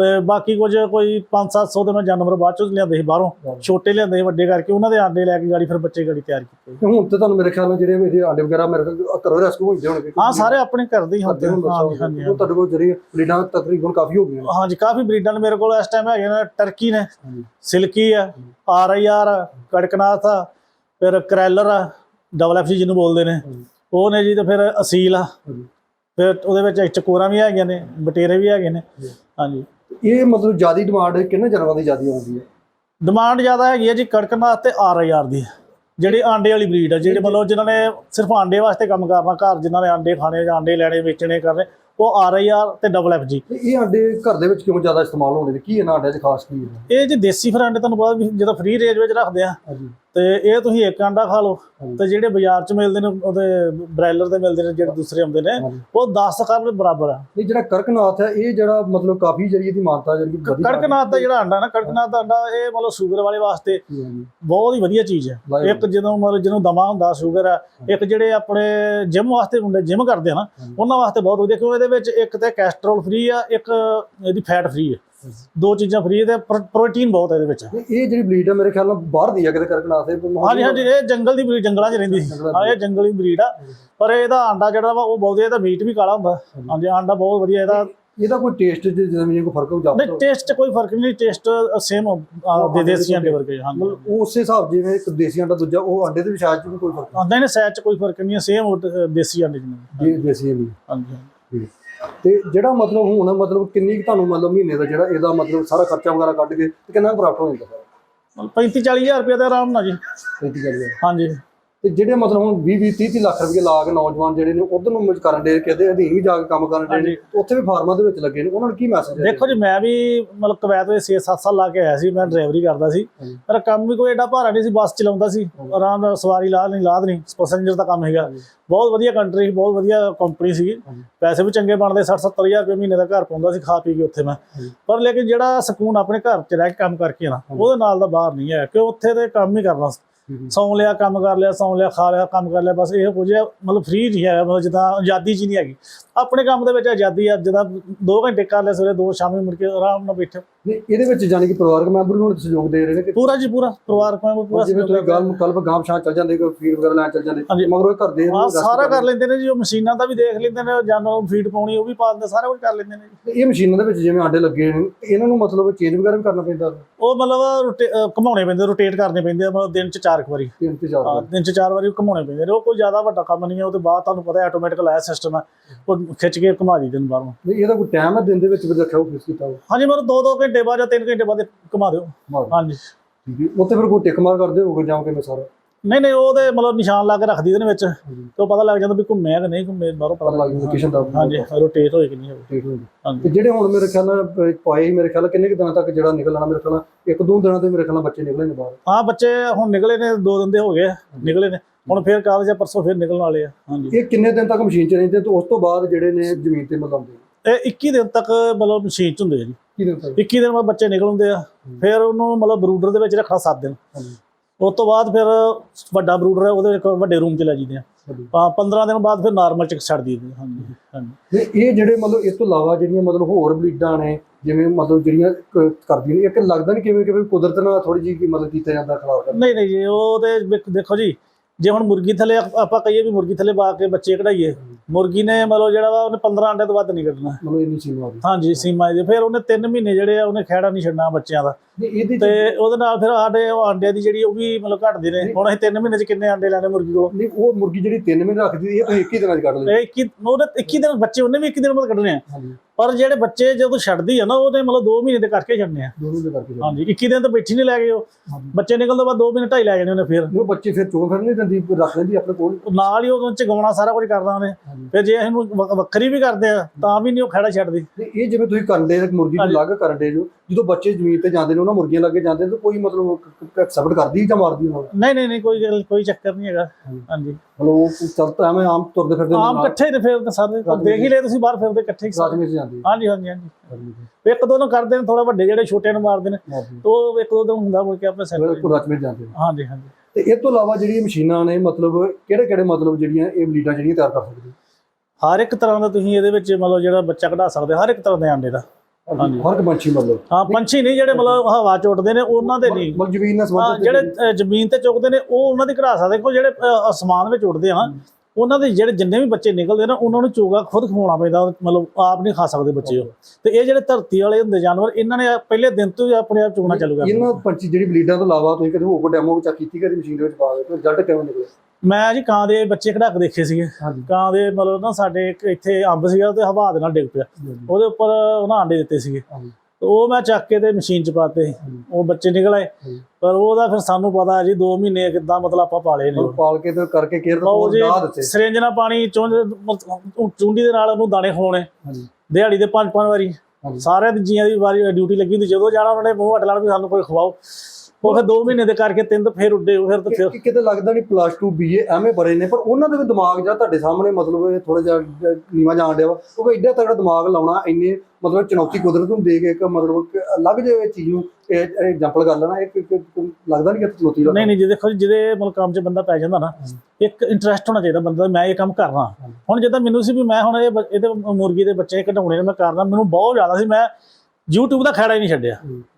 ਤੇ ਬਾਕੀ ਕੁਝ ਕੋਈ 5-700 ਦੇ ਮੈਂ ਜਾਨਵਰ ਬਾਅਦ ਚੋਂ ਲਿਆਂਦੇ ਸੀ ਬਾਹਰੋਂ ਛੋਟੇ ਲਿਆਂਦੇ ਸੀ ਵੱਡੇ ਕਰਕੇ ਉਹਨਾਂ ਦੇ ਆਂਡੇ ਲੈ ਕੇ ਗਾੜੀ ਫਿਰ ਬੱਚੇ ਗਾੜੀ ਤਿਆਰ ਕੀਤੇ। ਹੁਣ ਤੇ ਤੁਹਾਨੂੰ ਮੇਰੇ ਖਿਆਲ ਨਾਲ ਜਿਹੜੇ ਇਹਦੇ ਆਂਡੇ ਵਗੈਰਾ ਮੇਰੇ ਘਰੋਂ ਰੈਸਕਿਊ ਹੋਈਦੇ ਹੋਣਗੇ। ਹਾਂ ਸਾਰੇ ਆਪਣੇ ਘਰ ਦੇ ਹੀ ਹੁੰਦੇ ਹਾਂਜੀ ਉਹ ਤੁਹਾਡੇ ਕੋਲ ਜਿਹੜੀ ਬਲੀਡਾਂ ਤਕਰੀਬਨ ਕਾਫੀ ਹੋ ਗਈਆਂ ਹਾਂਜੀ ਕਾਫੀ ਬਰੀਡਾਂ ਨੇ ਮੇਰੇ ਕੋਲ ਇਸ ਟਾਈਮ ਹੈਗੇ ਨੇ ਟਰਕੀ ਨੇ। ਸਿਲਕੀ ਆ ਆਰ ਆਈ ਆਰ ਕੜਕਨਾਥ ਆ ਫਿਰ ਕਰੈਲਰ ਆ ਡਬਲ ਐਫ ਸੀ ਜਿਹਨੂੰ ਬੋਲਦੇ ਨੇ। ਉਹ ਨੇ ਜੀ ਤੇ ਫਿਰ ਅਸੀਲ ਆ। ਫਿਰ ਉਹਦੇ ਵਿੱਚ ਚਕੋਰਾਂ ਵੀ ਹੈਗੀਆਂ ਨੇ ਬਟੇਰੇ ਵੀ ਹੈਗੇ ਨੇ। ਹਾਂਜੀ। ਇਹ ਮਤਲਬ ਜ਼ਿਆਦਾ ਡਿਮਾਂਡ ਕਿੰਨੇ ਜਾਨਵਰਾਂ ਦੀ ਜ਼ਿਆਦਾ ਆਉਂਦੀ ਹੈ? ਡਿਮਾਂਡ ਜ਼ਿਆਦਾ ਹੈਗੀ ਹੈ ਜੀ ਕੜਕਨਾਥ ਤੇ ਆਰ ਆਈ ਆਰ ਦੀ। ਜਿਹੜੀ ਆਂਡੇ ਵਾਲੀ ਬਰੀਡ ਆ ਜਿਹੜੇ ਮਤਲਬ ਜਿਨ੍ਹਾਂ ਨੇ ਸਿਰਫ ਆਂਡੇ ਵਾਸਤੇ ਕੰਮ ਕਰਨਾ ਘਰ ਜਿਨ੍ਹਾਂ ਨੇ ਆਂਡੇ ਖਾਣੇ ਜਾਂ ਆਂਡੇ ਲੈਣੇ ਵੇਚਣੇ ਕਰਨੇ ਉਹ ਆਰ ਆਈ ਆਰ ਤੇ ਡਬਲ ਐਫ ਜੀ ਇਹ ਆਂਡੇ ਘਰ ਦੇ ਵਿੱਚ ਕਿਉਂ ਜ਼ਿਆਦਾ ਇਸਤੇਮਾਲ ਹੋਣੇ ਨੇ? ਕੀ ਇਹਨਾਂ ਆਂਡਿਆਂ 'ਚ ਖਾਸ ਕੀ ਹੈ? ਇਹ ਜੀ ਦੇਸੀ ਫਿਰ ਆਂਡੇ ਤੁਹਾਨੂੰ ਪਤਾ ਵੀ ਜਦੋਂ ਫ੍ਰੀ ਰੇਂਜ ਵਿੱਚ ਰੱਖਦੇ ਆ ਹਾਂਜੀ। ਤੇ ਇਹ ਤੁਸੀਂ ਇੱਕ ਆਂਡਾ ਖਾ ਲਓ। ਤੇ ਜਿਹੜੇ ਬਾਜ਼ਾਰ 'ਚ ਮਿਲਦੇ ਨੇ ਉਹਦੇ ਬ੍ਰਾਇਲਰ ਦੇ ਮਿਲਦੇ ਨੇ ਜਿਹੜੇ ਦੂਸਰੇ ਹੁੰਦੇ ਨੇ। ਉਹ 10 ਕਰਨ ਬਰਾਬਰ ਆ ਇਹ ਜਿਹੜਾ ਕਰਕਨਾਥ ਹੈ ਇਹ ਜਿਹੜਾ ਮਤਲਬ ਕਾਫੀ ਜਿਹੜੀ ਇਹਦੀ ਮਾਨਤਾ ਜਿਹੜੀ ਵਧੀ ਕੜਕਨਾਥ ਦਾ ਜਿਹੜਾ ਆਂਡਾ ਨਾ ਕੜਕਨਾਥ ਦਾ ਆਂਡਾ ਇਹ ਮਤਲਬ ਸ਼ੂਗਰ ਵਾਲੇ ਵਾਸਤੇ। ਬਹੁਤ ਹੀ ਵਧੀਆ ਚੀਜ਼ ਹੈ। ਇੱਕ ਜਦੋਂ ਮਤਲਬ ਜਿਹਨੂੰ ਦਮਾ ਹੁੰਦਾ ਸ਼ੂਗਰ ਆ ਇੱਕ ਜਿਹੜੇ ਆਪਣੇ ਜਿਮ ਵਾਸਤੇ ਮੁੰਡੇ ਜਿਮ ਕਰਦੇ ਆ ਨਾ। ਉਹਨਾਂ ਵਾਸਤੇ ਬਹੁਤ ਵਧੀਆ ਕਿਉਂ ਇਹਦੇ ਵਿੱਚ ਇੱਕ ਤੇ ਕੈਸਟਰੋਲ ਫ੍ਰੀ ਆ ਇੱਕ ਇਹਦੀ ਫੈਟ ਫ੍ਰੀ ਹੈ ਦੋ ਚੀਜ਼ਾਂ ਫ੍ਰੀ ਤੇ ਪ੍ਰੋਟੀਨ ਬਹੁਤ ਹੈ ਇਹਦੇ ਵਿੱਚ। ਇਹ ਜਿਹੜੀ ਬਲੀਡ ਹੈ ਮੇਰੇ ਖਿਆਲ ਨਾਲ ਬਾਹਰ ਦੀ ਆ ਕਿਤੇ ਕਰਕਨਾਥ ਦੇ ਹਾਂਜੀ ਹਾਂਜੀ ਇਹ ਜੰਗਲ ਦੀ ਬਰੀਡ ਜੰਗਲਾਂ 'ਚ ਰਹਿੰਦੀ ਸੀ। ਹਾਂ ਇਹ ਜੰਗਲੀ ਬਰੀਡ ਆ। ਪਰ ਇਹਦਾ ਆਂਡਾ ਜਿਹੜਾ ਵਾ ਉਹ ਬਹੁਤ ਵਧੀਆ ਇਹਦਾ ਮੀਟ ਵੀ ਕਾਲਾ ਹੁੰਦਾ। ਹਾਂਜੀ ਆਂਡਾ ਬਹੁਤ ਵਧੀਆ ਇਹਦਾ ਇਹਦਾ ਕੋਈ ਟੇਸਟ ਜੇ ਜਿਵੇਂ ਕੋਈ ਫ਼ਰਕ ਹੋ ਨਹੀਂ ਜਾਂਦਾ ਟੇਸਟ 'ਚ ਕੋਈ ਫ਼ਰਕ ਨਹੀਂ ਟੇਸਟ ਸੇਮ ਦੇ ਦੇਸੀ ਆਂਡੇ ਵਰਗੇ ਹਾਂ ਮਤਲਬ ਉਸੇ ਹਿਸਾਬ ਜਿਵੇਂ ਇੱਕ ਦੇਸੀ ਆਂਡਾ ਦੂਜਾ ਉਹ ਆਂਡੇ ਦੇ ਵਿਸ਼ਾਜ 'ਚ ਵੀ ਕੋਈ ਫ਼ਰਕ ਆਂਦਾ ਨੇ ਸੈਚ 'ਚ ਕੋਈ ਫ਼ਰਕ ਨਹੀਂ ਹੈ ਸੇਮ ਦੇਸੀ ਆਂਡੇ ਜਿਵੇਂ। ਨਹੀਂ ਦੇਸੀ ਆਂਡੇ। ਹਾਂਜੀ ਤੇ ਜਿਹੜਾ ਮਤਲਬ ਹੁਣ ਮਤਲਬ ਕਿੰਨੀ ਕੁ ਤੁਹਾਨੂੰ ਮਤਲਬ ਮਹੀਨੇ ਦਾ ਜਿਹੜਾ ਇਹਦਾ ਮਤਲਬ ਸਾਰਾ ਖਰਚਾ ਵਗੈਰਾ ਕੱਢ ਕੇ ਤੇ ਕਿੰਨਾ ਪ੍ਰਾਪਤ ਹੋ ਜਾਂਦਾ ਸਰ 35 40000 ਰੁਪਏ ਦਾ ਆਰਾਮ ਨਾਲ ਜੀ। 35 ਗੱਲ ਹੈ ਹਾਂਜੀ। ਤੇ ਜਿਹੜੇ ਮਤਲਬ ਹੁਣ 20 20 30 30 ਲੱਖ ਰੁਪਏ ਲਾ ਕੇ ਨੌਜਵਾਨ ਜਿਹੜੇ ਨੇ ਉਧਰ ਨੂੰ ਮੁਝ ਕਰਨ ਦੇ ਕਹਿੰਦੇ ਅਧੀਨ ਵੀ ਜਾ ਕੇ ਕੰਮ ਕਰਨ ਦੇ ਨੇ ਉੱਥੇ ਵੀ ਫਾਰਮਾਂ ਦੇ ਵਿੱਚ ਲੱਗੇ ਨੇ ਉਹਨਾਂ ਨੂੰ ਕੀ ਮੈਸੇਜ ਹੈ ਦੇਖੋ ਜੀ ਮੈਂ ਵੀ ਮਤਲਬ ਕਵੈਤ ਵਿੱਚ 6-7 ਸਾਲ ਲਾ ਕੇ ਆਇਆ ਸੀ ਮੈਂ ਡਰਾਈਵਰੀ ਕਰਦਾ ਸੀ। ਪਰ ਕੰਮ ਵੀ ਕੋਈ ਐਡਾ ਭਾਰਾ ਨਹੀਂ ਸੀ ਬੱਸ ਚਲਾਉਂਦਾ ਸੀ ਆਰਾਮ ਨਾਲ ਸਵਾਰੀ ਲਾ ਨਹੀਂ ਲਾਦ ਨਹੀਂ ਪੈਸੇਂਜਰ ਦਾ ਕੰਮ ਹੈਗਾ। ਬਹੁਤ ਵਧੀਆ ਕੰਟਰੀ ਸੀ ਬਹੁਤ ਵਧੀਆ ਕੰਪਨੀ ਸੀਗੀ। ਪੈਸੇ ਵੀ ਚੰਗੇ ਬਣਦੇ 60-70 ਹਜ਼ਾਰ ਰੁਪਏ ਮਹੀਨੇ ਦਾ ਘਰ ਪਾਉਂਦਾ ਸੀ ਖਾ ਪੀ ਕੇ ਉੱਥੇ ਮੈਂ। ਪਰ ਲੇਕਿਨ ਜਿਹੜਾ ਸਕੂਨ ਆਪਣੇ ਘਰ 'ਚ ਰਹਿ ਕੇ ਕੰਮ ਕਰਕੇ ਨਾ। ਉਹਦੇ ਨਾਲ ਦਾ ਬਾਹਰ ਨਹੀਂ ਹੈ ਕਿ ਉੱਥੇ ਤੇ ਕੰਮ ਹੀ ਕਰਨਾ ਸੌਂ ਲਿਆ, ਕੰਮ ਕਰ ਲਿਆ, ਸੌਂ ਲਿਆ, ਖਾ ਲਿਆ, ਕੰਮ ਕਰ ਲਿਆ, ਬਸ ਇਹ ਕੁਝ ਮਤਲਬ ਫ੍ਰੀ ਨਹੀਂ ਹੈਗਾ, ਮਤਲਬ ਜਿੱਦਾਂ ਆਜ਼ਾਦੀ ਜੀ ਨਹੀਂ ਹੈਗੀ। ਆਪਣੇ ਕੰਮ ਦੇ ਵਿੱਚ ਆਜ਼ਾਦੀ ਆ, ਜਿੱਦਾਂ 2 ਘੰਟੇ ਕਰ ਲਿਆ ਸਵੇਰੇ 2 ਸ਼ਾਮੀ ਮੁੜ ਕੇ ਆਰਾਮ ਨਾਲ ਬੈਠੇ ਨਹੀਂ ਇਹਦੇ ਵਿੱਚ ਜਾਨੀ ਕਿ ਪਰਿਵਾਰਕ ਮੈਂਬਰ ਵੀ ਹੁਣ ਸਹਿਯੋਗ ਦੇ ਰਹੇ ਨੇ ਕਿ ਪੂਰਾ ਜੀ ਪੂਰਾ ਪਰਿਵਾਰ ਕੋਲ ਪੂਰਾ ਜਿਵੇਂ ਤੁਸੀਂ ਗੱਲ ਕਲਬ ਗਾਂਵ ਸ਼ਾਂ ਚੱਲ ਜਾਂਦੇ ਕੋਈ ਫੀਡ ਵਗੈਰਾ ਲੈਣ ਚੱਲ ਜਾਂਦੇ। ਮਗਰੋਂ ਇਹ ਘਰ ਦੇ ਹਾਂ ਸਾਰਾ ਕਰ ਲੈਂਦੇ ਨੇ ਜੀ ਉਹ ਮਸ਼ੀਨਾਂ ਦਾ ਵੀ ਦੇਖ ਲੈਂਦੇ ਨੇ ਜਾਨੋਂ ਫੀਡ ਪਾਉਣੀ ਉਹ ਵੀ ਪਾ ਦਿੰਦੇ ਸਾਰਾ ਕੁਝ ਕਰ ਲੈਂਦੇ ਨੇ ਤੇ ਇਹ ਮਸ਼ੀਨਾਂ ਦੇ ਵਿੱਚ ਜਿਵੇਂ ਆਂਡੇ ਲੱਗੇ ਨੇ ਇਹਨਾਂ ਨੂੰ ਮਤਲਬ ਚੇਂਜ ਵਗੈਰਾ ਵੀ ਕਰਨਾ ਪੈਂਦਾ? ਉਹ ਮਤਲਬ ਘੁਮਾਉਣੇ ਪੈਂਦੇ ਰੋਟੇਟ ਕਰਨੇ ਪੈਂਦੇ ਆ ਮਤਲਬ ਦਿਨ ਚ ਚਾਰ ਵਾਰੀ। ਤੇ ਚਾਰ ਹਾਂ, ਦਿਨ ਚ ਚਾਰ ਵਾਰੀ ਘੁਮਾਉਣੇ ਪੈਂਦੇ ਨੇ ਉਹ ਕੋਈ ਜ਼ਿਆਦਾ ਵੱਡਾ ਕੰਮ ਨਹੀਂ ਹੈ ਉਹਦੇ ਬਾਅਦ ਤੁਹਾਨੂੰ ਪਤਾ ਆਟੋਮੈਟਿਕ ਲਾਇਆ ਸਿਸਟਮ ਹੈ ਉਹ ਖਿੱਚ ਕੇ ਘੁਮਾ ਦੀ ਦਿਨ ਬਾਹਰੋਂ। ਨਹੀਂ ਇਹਦਾ ਕੋਈ ਟਾਈਮ ਹੈ ਦਿਨ ਦੇ ਵਿੱਚ ਵੀ ਰੱਖਿਆ ਉਹ ਫਿਕਸ ਕੀਤਾ ਹਾਂਜੀ ਮਤਲਬ 2-2 ਘੰਟੇ ਬਾਅਦ ਜਾਂ 3 ਘੰਟੇ ਬਾਅਦ ਘੁਮਾ ਦਿਓ। ਹਾਂਜੀ। ਠੀਕ ਹੈ। ਉੱਥੇ ਫਿਰ ਕੋਈ ਟਿਕ ਮਾਰ ਕਰਦੇ ਹੋਗੇ ਜਾਂ ਕਿਵੇਂ ਸਾਰਾ? ਨਹੀਂ ਨਹੀਂ ਉਹਦੇ ਮਤਲਬ ਨਿਸ਼ਾਨ ਲਾ ਕੇ ਰੱਖਦੀ ਦੇ ਵਿੱਚ। ਤੇ ਪਤਾ ਲੱਗ ਜਾਂਦਾ ਵੀ ਘੁੰਮਿਆ ਕਿ ਨਹੀਂ ਘੁੰਮੇ ਬਾਹਰੋਂ ਪਤਾ ਲੱਗ ਜਾਂਦਾ ਲੋਕੇਸ਼ਨ ਦਾ। ਹਾਂਜੀ ਰੋਟੇਟ ਹੋਏ ਕਿ ਨਹੀਂ ਹੋਏ। ਹੋ ਹਾਂਜੀ। ਤੇ ਜਿਹੜੇ ਹੁਣ ਮੇਰੇ ਖਿਆਲ ਨਾਲ ਪਾਏ ਸੀ ਮੇਰੇ ਖਿਆਲ ਕਿੰਨੇ ਕੁ ਦਿਨਾਂ ਤੱਕ ਜਿਹੜਾ ਨਿਕਲਣਾ ਮੇਰੇ ਖਿਆਲ ਇੱਕ ਦੋ ਦਿਨਾਂ ਤੇ ਮੇਰੇ ਖਿਆਲ ਨਾਲ ਬੱਚੇ ਨਿਕਲੇ ਨੇ ਬਾਹਰ। ਹਾਂ ਬੱਚੇ ਹੁਣ ਨਿਕਲੇ ਨੇ ਦੋ ਦਿਨ ਦੇ ਹੋ ਗਏ ਨਿਕਲੇ ਨੇ। ਹੁਣ ਫੇਰ ਕਾਲਜ ਜਾਂ ਪਰਸੋਂ ਫੇਰ ਨਿਕਲਣ ਵਾਲੇ ਆ। ਹਾਂਜੀ। ਇਹ ਕਿੰਨੇ ਦਿਨ ਤੱਕ ਮਸ਼ੀਨ ਚ ਰਹਿੰਦੇ ਤੇ ਉਸ ਤੋਂ ਬਾਅਦ ਜਿਹੜੇ ਨੇ ਜ਼ਮੀਨ ਤੇ ਮਲਾਉਂਦੇ ਇਹ 21 ਦਿਨ ਤੱਕ ਮਤਲਬ ਮਸ਼ੀਨ ਚ ਹੁੰਦੇ ਜੀ। ਕੀ ਦਿਨ ਤੱਕ 21 ਦਿਨ ਬਾਅਦ ਬੱਚੇ ਨਿਕਲ ਹੁੰਦੇ ਆ। ਫਿਰ ਉਹਨੂੰ ਮਤਲਬ ਬਰੂਡਰ ਦੇ ਵਿੱਚ ਰੱਖਣਾ 7 ਦਿਨ। ਉਸ ਤੋਂ ਬਾਅਦ ਫਿਰ ਵੱਡਾ ਬਰੂਡਰ ਹੈ ਉਹਦੇ ਇੱਕ ਵੱਡੇ ਰੂਮ 'ਚ ਲੈ ਜਾਂਦੇ ਆ। ਹਾਂਜੀ। ਹਾਂ 15 ਦਿਨ ਬਾਅਦ ਫਿਰ ਨਾਰਮਲ ਚ ਛੱਡ ਦਈਦੇ ਹਾਂਜੀ ਹਾਂਜੀ। ਤੇ ਇਹ ਜਿਹੜੇ ਮਤਲਬ ਇਸ ਤੋਂ ਇਲਾਵਾ ਜਿਹੜੀਆਂ ਮਤਲਬ ਹੋਰ ਬਲੀਡਾਂ ਨੇ ਜਿਵੇਂ ਮਤਲਬ ਜਿਹੜੀਆਂ ਕਰਦੀਆਂ ਨੇ ਇੱਕ ਲੱਗਦਾ ਨਹੀਂ ਕਿਵੇਂ ਕਿਵੇਂ ਕੁਦਰਤ ਨਾਲ ਥੋੜੀ ਜਿਹੀ ਮਤਲਬ ਕੀਤਾ ਜਾਂਦਾ ਖਿਲਾਫ ਨਹੀਂ ਨਹੀਂ ਜੀ ਉਹ ਤੇ ਦੇਖੋ ਜੀ ਜੇ ਹੁਣ ਮੁਰਗੀ ਥੱਲੇ ਆਪ- ਕਹੀਏ ਵੀ ਮੁਰਗੀ ਥੱਲੇ ਪਾ ਕੇ ਬੱਚੇ ਕਢਾਈਏ ਮੁਰਗੀ ਨੇ ਮਤਲਬ ਜਿਹੜਾ ਵਾ ਉਹਨੇ 15 ਅੰਡੇ ਤੋਂ ਵੱਧ ਨਹੀਂ ਕੱਢਣਾ। ਮਤਲਬ ਇੰਨੀ ਸੀਮਾ ਹਾਂਜੀ ਸੀਮਾ ਜੀ ਫਿਰ ਉਹਨੇ 3 ਮਹੀਨੇ ਜਿਹੜੇ ਆ ਉਹਨੇ ਖਹਿੜਾ ਨਹੀਂ ਛੱਡਣਾ ਬੱਚਿਆਂ ਦਾ। ਇਹਦੇ ਤੇ ਉਹਦੇ ਨਾਲ ਫਿਰ ਸਾਡੇ ਉਹ ਆਂਡਿਆਂ ਦੀ ਜਿਹੜੀ ਉਹ ਵੀ ਮਤਲਬ ਘਟਦੇ ਨੇ। ਹੁਣ ਅਸੀਂ 3 ਮਹੀਨੇ ਚ ਕਿੰਨੇ ਆਂਡੇ ਲੈਣੇ ਮੁਰਗੀ ਕੋਲੋਂ? ਨਹੀਂ ਉਹ ਮੁਰਗੀ ਜਿਹੜੀ 3 ਮਹੀਨੇ ਰੱਖਦੀ ਇਹ ਤੁਸੀਂ 21 ਦਿਨਾਂ ਚ ਕੱਢ ਲਈ। ਇਹ 21 ਉਹਦੇ 21 ਦਿਨ ਬੱਚੇ ਉਹਨੇ ਵੀ 21 ਦਿਨ ਬਾਅਦ ਕੱਢਣੇ ਆ। ਪਰ ਜਿਹੜੇ ਬੱਚੇ ਜਦੋਂ ਛੱਡਦੀ ਆ ਨਾ ਉਹਨੇ ਮਤਲਬ 2 ਮਹੀਨੇ ਦੇ ਕਰਕੇ ਛੱਡਣੇ ਆ। ਦੋਨੋਂ ਦੇ ਕਰਕੇ। ਹਾਂਜੀ 21 ਦਿਨ ਤਾਂ ਬੈਠੀ ਨਹੀਂ ਲੈ ਗਏ ਉਹ। ਬੱਚੇ ਨਿਕਲਣ ਤੋਂ ਬਾਅਦ 2 ਮਹੀਨੇ ਢਾਈ ਲੈ ਜਾਣੇ ਉਹਨੇ ਫਿਰ। ਉਹ ਬੱਚੇ ਫਿਰ ਚੋਂ ਫਿਰ ਨਹੀਂ ਦਿੰਦੀ ਰੱਖ ਲੈਂਦੀ ਆਪਣੇ ਕੋਲ। ਨਾਲ ਹੀ ਉਹਨੂੰ ਚਗਾਉਣਾ ਸਾਰਾ ਕੁਝ ਕਰਦਾ ਉਹਨੇ। ਫਿਰ ਜੇ ਇਹਨੂੰ ਵੱਖ- ਵੱਖਰੀ ਵੀ ਕਰਦੇ ਆ ਤਾਂ ਵੀ ਨਹੀਂ ਉਹ ਖੜਾ ਛੱਡਦੀ। ਇਹ ਜਿਵੇਂ ਤੁਸੀਂ ਕਰਨ ਦੇ ਮੁਰਗੀ ਨੂੰ। ਅਲੱਗ ਕਰਨ ਦੇ ਜੋ ਜਦੋਂ ਬੱਚੇ ਜ਼ਮੀਨ ਤੇ ਜਾਂਦੇ ਨੇ ਉਹਨਾਂ ਮੁਰਗੀਆਂ ਲੱਗੇ ਜਾਂਦੇ ਤਾਂ ਕੋਈ ਮਤਲਬ ਐਕਸੈਪਟ ਕਰਦੀ ਜਾਂ ਮਾਰਦੀ ਉਹਨਾਂ ਨੂੰ? ਨਹੀਂ ਨਹੀਂ ਨਹੀਂ ਕੋਈ ਗੱਲ ਕੋਈ ਚੱਕਰ ਨਹੀਂ ਹੈਗਾ। ਹਾਂਜੀ। ਮਤਲਬ ਉਹ ਚੱਲਦਾ ਐਵੇਂ ਆਮ ਤੁਰਦੇ ਫਿਰਦੇ ਆਮ ਇਕੱਠੇ ਤਾਂ ਸਾਰੇ। ਦੇਖ ਹੀ ਲਏ ਤੁਸੀਂ ਬਾਹਰ ਫਿਰਦੇ ਇਕੱਠੇ ਹੀ ਸਾਰੇ। ਰਾਜਮੇ ਚ ਜਾਂਦੀ। ਹਾਂਜੀ ਹਾਂਜੀ ਹਾਂਜੀ। ਇੱਕ ਦੋ ਨੂੰ ਕਰਦੇ ਨੇ ਥੋੜਾ ਵੱਡੇ ਜਿਹੜੇ ਛੋਟੇ ਨੂੰ ਮਾਰਦੇ ਨੇ ਤੇ ਉਹ ਇੱਕ ਦੋ ਦਿਨ ਹੁੰਦਾ ਮੁੜ ਕੇ ਆਪਣੇ ਸੈੱਟ ਬਿਲਕੁਲ ਰਾਜਮੇ ਚ ਜਾਂਦੇ ਹਾਂਜੀ ਹਾਂਜੀ। ਤੇ ਇਹ ਤੋਂ ਇਲਾਵਾ ਜਿਹੜੀਆਂ ਮਸ਼ੀਨਾਂ ਨੇ ਮਤਲਬ ਕਿਹੜੇ ਕਿਹੜੇ ਮਤਲਬ ਜਿਹੜੀਆਂ ਇਹ ਬਲੀਡਾਂ ਜਿਹੜੀਆਂ ਤਿਆਰ ਕਰ ਸਕਦੀ ਹਰ ਇੱਕ ਤਰ੍ਹਾਂ ਦਾ ਤੁਸੀਂ ਇਹਦੇ ਵਿੱਚ ਮਤਲਬ ਜਿਹੜਾ ਬੱਚਾ ਕਢਾ ਸਕਦੇ ਹਰ ਇੱਕ ਤਰ੍ਹਾਂ ਦੇ ਆਂਡੇ ਦਾ। ਹਾਂਜੀ। ਹਰ ਇੱਕ ਪੰਛੀ ਮਤਲਬ। ਹਾਂ ਪੰਛੀ ਨਹੀਂ ਜਿਹੜੇ ਮਤਲਬ ਹਵਾ ਚ ਉੱਡਦੇ ਨੇ ਉਹਨਾਂ ਦੇ ਨਹੀਂ। ਮਤਲਬ ਜ਼ਮੀਨ ਨਾਲ ਹਾਂ, ਸੰਬੰਧਿਤ ਜਿਹੜੇ ਅ, ਜ਼ਮੀਨ ਤੇ ਚੁੱਕਦੇ ਨੇ ਉਹ ਉਹਨਾਂ ਦੀ ਕਢਾ ਸਕਦੇ। ਕੋ ਜਿਹੜੇ ਅ, ਅਸਮਾਨ ਵਿੱਚ ਉੱਡਦੇ ਆ ਉਹਨਾਂ ਦੇ ਜਿਹੜੇ ਜਿੰਨੇ ਵੀ ਬੱਚੇ ਨਿਕਲਦੇ ਨਾ ਉਹਨਾਂ ਨੂੰ ਚੋਗਾ ਖੁਦ ਖਵਾਉਣਾ ਪੈਂਦਾ ਮਤਲਬ ਆਪ ਨਹੀਂ ਖਾ ਸਕਦੇ ਬੱਚੇ ਉਹ। ਤੇ ਇਹ ਜਿਹੜੇ ਧਰਤੀ ਵਾਲੇ ਹੁੰਦੇ ਜਾਨਵਰ ਇਹਨਾਂ ਨੇ ਪਹਿਲੇ ਦਿਨ ਤੋਂ ਹੀ ਆਪਣੇ ਆਪ ਚੁਗਣਾ ਚਾਲੂ ਕਰ ਦਿੱਤਾ। ਇਹਨਾਂ ਪੰਛੀ ਜਿਹੜੀ ਬਲੀਡਾਂ ਤੋਂ ਇਲਾਵਾ ਤੁਸੀਂ ਕਦੇ ਹੋਰ ਡੈਮੋ ਵਿੱਚ ਕੀਤੀ ਕਦੇ ਮਸ਼ੀਨ ਦੇ ਵਿੱਚ ਪਾ ਕੇ ਰਿਜ਼ਲਟ ਕਿਵੇਂ ਨਿਕਲੇ? ਮੈਂ ਜੀ ਕਾਂ ਦੇ ਬੱਚੇ ਕਢਾ ਕੇ ਦੇਖੇ ਸੀਗੇ। ਕਾਂ ਦੇ ਮਤਲਬ ਨਾ ਸਾਡੇ ਇੱਕ ਇੱਥੇ ਅੰਬ ਸੀਗਾ ਤੇ ਹਵਾ ਦੇ ਨਾਲ ਡਿੱਗ ਪਿਆ। ਉਹਦੇ ਉੱਪਰ ਉਹਨਾਂ ਆਂਡੇ ਦਿੱਤੇ ਸੀਗੇ। ਉਹ ਮੈਂ ਚੱਕ ਕੇ ਤੇ ਮਸ਼ੀਨ 'ਚ ਪਾਤੇ। ਉਹ ਬੱਚੇ ਨਿਕਲ ਆਏ। ਪਰ ਉਹਦਾ ਫਿਰ ਸਾਨੂੰ ਪਤਾ ਜੀ 2 ਮਹੀਨੇ ਕਿੱਦਾਂ ਮਤਲਬ ਆਪਾਂ ਪਾਲੇ ਨੇ। ਪਾਲ ਕੇ ਤੇ ਕਰਕੇ ਕੇਅਰ ਜੀ ਲਾ ਦਿੱਤੇ। ਸਿਰਿੰਜ ਨਾਲ ਪਾਣੀ ਚੁੰਡੀ ਦੇ ਨਾਲ ਉਹਨੂੰ ਦਾਣੇ ਖਵਾਉਣੇ। ਦਿਹਾੜੀ ਦੇ ਪੰਜ ਪੰਜ ਵਾਰੀ ਦੀ ਜੀਆਂ ਦੀ ਵਾਰੀ ਡਿਊਟੀ ਲੱਗੀ ਹੁੰਦੀ। ਜਦੋਂ ਜਾਣਾ ਉਹਨਾਂ ਮੂੰਹ ਹਟ ਲੈਣਾ ਵੀ ਸਾਨੂੰ ਕੋਈ ਖਵਾਓ। ਉਹ ਫਿਰ 2 ਮਹੀਨੇ ਦੇ ਕਰਕੇ ਤਿੰਨ ਤਾਂ ਫਿਰ ਉੱਡੇ ਫਿਰ ਤਾਂ ਫਿਰ ਕਿ- ਕਿਤੇ ਲੱਗਦਾ ਨਹੀਂ ਪਲੱਸ 2 ਬੀਏ ਐਵੇਂ ਬੜੇ ਨੇ ਪਰ ਉਹਨਾਂ ਦੇ ਵੀ ਦਿਮਾਗ ਜਿਹੜਾ ਤੁਹਾਡੇ ਸਾਹਮਣੇ ਮਤਲਬ ਇਹ ਥੋੜਾ ਜਿਹਾ ਨੀਵਾਂ ਜਾਣ ਡਿਆ ਵਾ ਕਿਉਂਕਿ ਐਡਾ ਤਗੜਾ ਦਿਮਾਗ ਲਾਉਣਾ ਇੰਨੇ ਮਤਲਬ ਚੁਣੌਤੀ ਕੁਦਰਤ ਨੂੰ ਦੇ ਕੇ ਇੱਕ ਮਤਲਬ ਕਿ ਅਲੱਗ ਜਿਹੇ ਚੀਜ਼ ਨੂੰ ਐਗਜ਼ਾਮਪਲ ਕਰ ਲੈਣਾ ਇੱਕ ਇੱਕ- ਇੱਕ ਲੱਗਦਾ ਨਹੀਂ ਕਿ ਚੁਣੌਤੀ ਨਹੀਂ ਨਹੀਂ ਜੀ ਦੇਖੋ ਜੀ ਜਿਹਦੇ ਮਤਲਬ ਕੰਮ 'ਚ ਬੰਦਾ ਪੈ ਜਾਂਦਾ ਨਾ ਇੱਕ ਇੰਟਰਸਟ ਹੋਣਾ ਚਾਹੀਦਾ ਬੰਦਾ ਮੈਂ ਇਹ ਕੰਮ ਕਰਨਾ। ਹੁਣ ਜਿੱਦਾਂ ਮੈਨੂੰ ਸੀ ਵੀ ਮੈਂ ਹੁਣ ਇਹ ਬ- ਇਹਦੇ ਮੁਰਗੀ ਦੇ ਬੱਚੇ ਕਢਾਉਣੇ ਨੇ ਮੈਂ ਕਰਨਾ ਮੈਨੂੰ ਬਹੁਤ ਜ਼ਿਆਦਾ ਸੀ ਮੈਂ YouTube ਦਾ ਖੜਾ ਹੀ ਨਹੀਂ ਛੱਡਿਆ ਹੂੰ।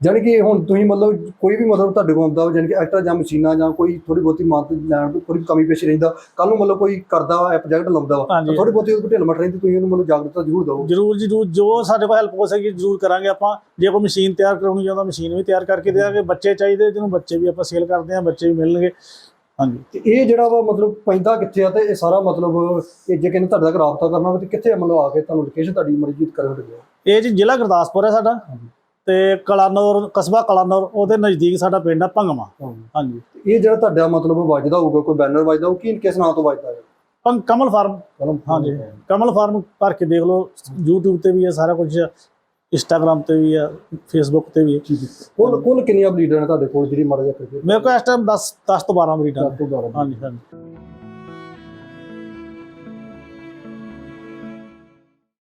ਜਾਣੀ ਕਿ ਹੁਣ ਤੁਸੀਂ ਮਤਲਬ ਕੋਈ ਵੀ ਮਤਲਬ ਤੁਹਾਡੇ ਕੋਲ ਆਉਂਦਾ ਜਾਣੀ ਕਿ ਐਕਟਰ ਜਾਂ ਮਸ਼ੀਨਾਂ ਜਾਂ ਕੋਈ ਥੋੜੀ ਬਹੁਤੀ ਮਦਦ ਲੈਣ ਦੀ ਥੋੜੀ ਕਮੀ ਪੇਸ਼ ਰਹਿੰਦਾ ਕੱਲ ਨੂੰ ਮਤਲਬ ਕੋਈ ਕਰਦਾ ਵਾ ਪ੍ਰੋਜੈਕਟ ਲਾਉਂਦਾ ਵਾ ਹਾਂਜੀ। ਥੋੜੀ ਬਹੁਤੀ ਉਹਦੇ ਢਿੱਲ ਮਟ ਰਹਿੰਦੀ ਤੁਸੀਂ ਉਹਨੂੰ ਮਤਲਬ ਜਾਗਰੂਕਤਾ ਜ਼ਰੂਰ ਦਿਓ। ਜਰੂਰ ਜੀ ਜਰੂਰ ਜੋ ਸਾਡੇ ਕੋਲ ਹੈਲਪ ਹੋ ਸਕੇ ਜਰੂਰ ਕਰਾਂਗੇ ਆਪਾਂ। ਜੇ ਕੋਈ ਮਸ਼ੀਨ ਤਿਆਰ ਕਰਾਉਣੀ ਚਾਹੁੰਦਾ ਮਸ਼ੀਨ ਵੀ ਤਿਆਰ ਕਰਕੇ ਦੇਵਾਂਗੇ ਬੱਚੇ ਚਾਹੀਦੇ ਜਿਹਨੂੰ ਬੱਚੇ ਵੀ ਆਪਾਂ ਸੇਲ ਕਰਦੇ ਹਾਂ ਬੱਚੇ ਵੀ ਮਿਲਣਗੇ। ਹਾਂਜੀ। ਤੇ ਇਹ ਜਿਹੜਾ ਵਾ ਮਤਲਬ ਪੈਂਦਾ ਕਿੱਥੇ ਆ ਤੇ ਇਹ ਸਾਰਾ ਮਤਲਬ ਇਹ ਜੇ ਕਿਨੇ ਤੁਹਾਡੇ ਤੱਕ ਰਾਬਤਾ ਕਰਨਾ ਹੋਵੇ ਤੇ ਕਿੱਥੇ ਮਤਲਬ ਆ ਕੇ ਤੁਹਾਨੂੰ ਲੋਕੇਸ਼ਨ ਤੁਹਾਡੀ ਮਰਜ਼ੀ ਲੱਗੇ ਇਹ ਜੀ ਜ਼ਿਲ੍ਹਾ ਗੁਰਦਾਸਪੁਰ ਹੈ ਸਾਡਾ। ਹਾਂਜੀ। ਤੇ ਕਲਾਨੌਰ ਕਸਬਾ ਕਲਾਨੌਰ ਉਹਦੇ ਨਜ਼ਦੀਕ ਸਾਡਾ ਪਿੰਡ ਆ ਭੰਗਵਾ ਹਾਂਜੀ। ਇਹ ਜਿਹੜਾ ਤੁਹਾਡਾ ਮਤਲਬ ਵੱਜਦਾ ਹੋਊਗਾ ਕੋਈ ਬੈਨਰ ਵੱਜਦਾ ਉਹ ਕੀ ਕਿਸ ਨਾਂ ਤੋਂ ਵੱਜਦਾ ਹੈ? ਭੰਗ ਕਮਲ ਫਾਰਮ। ਹਾਂਜੀ। ਕਮਲ ਫਾਰਮ ਭਰ ਕੇ ਦੇਖ ਲਓ YouTube ਤੇ ਵੀ ਹੈ ਸਾਰਾ ਕੁਝ ਇੰਸਟਾਗ੍ਰam ਤੇ ਵੀ ਹੈ ਫੇਸਬੁੱਕ ਤੇ ਵੀ ਕੁੱਲ ਕੁੱਲ ਕਿੰਨੀਆਂ ਬਲੀਡਰ ਨੇ ਤੁਹਾਡੇ ਕੋਲ ਜਿਹੜੀ ਮਰ ਜਾ ਕਰਕੇ ਮੇਰੇ ਕੋਲ ਇਸ ਟਾਈਮ 10 10 ਤੋਂ 12 ਮਰੀਜ਼ਾਂ ਨੇ। ਦਸ ਤੋਂ ਬਾਰਾਂ ਹਾਂਜੀ ਹਾਂਜੀ।